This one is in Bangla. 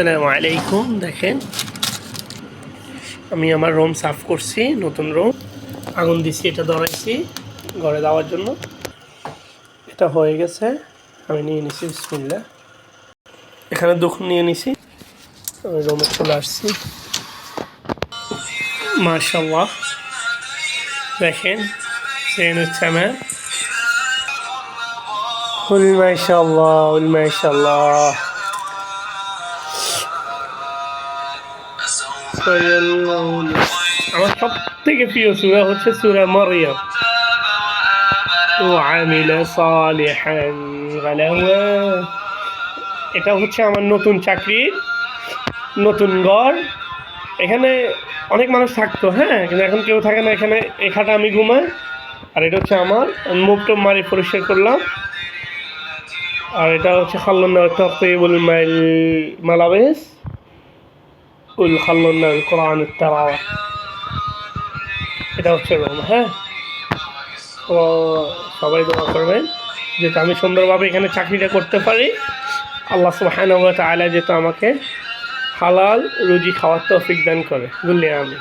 আসসালামু আলাইকুম, দেখেন। আমি আমার রুম সাফ করছি, নতুন রুম। আগুন দিছি, এটা ধরাইছি ঘরে দেওয়ার জন্য। এটা হয়ে গেছে, আমি নিয়ে নিছি বিসমিল্লা এখানে দুখন নিয়ে নিছি, আমি রুমে চলে আসছি। মার্শাল্লাহ দেখেন সেন হচ্ছে আমার। উল মাইশাল্লাহ উল মাইশাল্লাহ আমার সব থেকে প্রিয় সুরা হচ্ছে সুরা মরিয়ম وعمل صالحا غلوا এটা হচ্ছে আমার নতুন চাকরি নতুন ঘর এখানে অনেক মানুষ থাকতো হ্যাঁ কিন্তু এখন কেউ থাকে না এখানে এই খাটা আমি ঘুমাই আর এটা হচ্ছে আমার মুখ টুপ মারি পরিষ্কার করলাম আর এটা হচ্ছে খাল্লন তকিবুল মাইল মালাবেস উল খাল্লন কোরআন তারাওয়া এটা হচ্ছে রোম হ্যাঁ? ও সবাই দোয়া করবেন যেহেতু আমি সুন্দরভাবে এখানে চাকরিটা করতে পারি। আল্লাহ সুহান তাআলা যেহেতু আমাকে হালাল রুজি খাওয়ার তৌফিক দান করে। বুঝলি আমি